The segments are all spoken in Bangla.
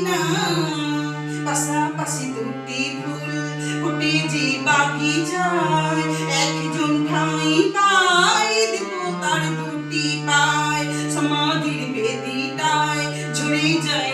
না পাশাপাশি দুটি ফুল ফুটে যে বাকি যায় একজন ঠাই পায় দেব তার দুটি পায় সমাধির বেদিটায় ঝরে যায়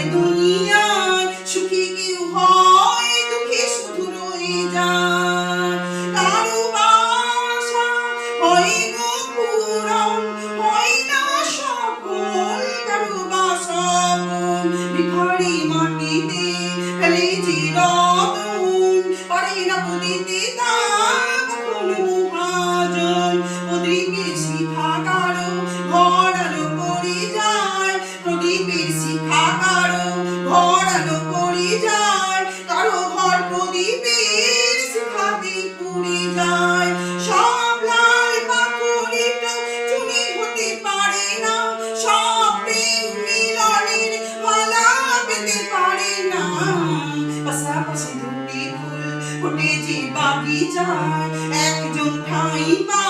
চায় দুনিয়ায়, সুখী কেউ হয়, দুঃখী শুধু রয়ে যায়। কারও বাসা হয় গো পূরণ, হয় না সফল কারও বা ভিখারি মাটিতে ফেলে যে রতন, পারে না বলিতে তার পারে না পাশাপাশি দুটি ফুল ফুটে যে বাগিচায়। একজন ঠাই পায়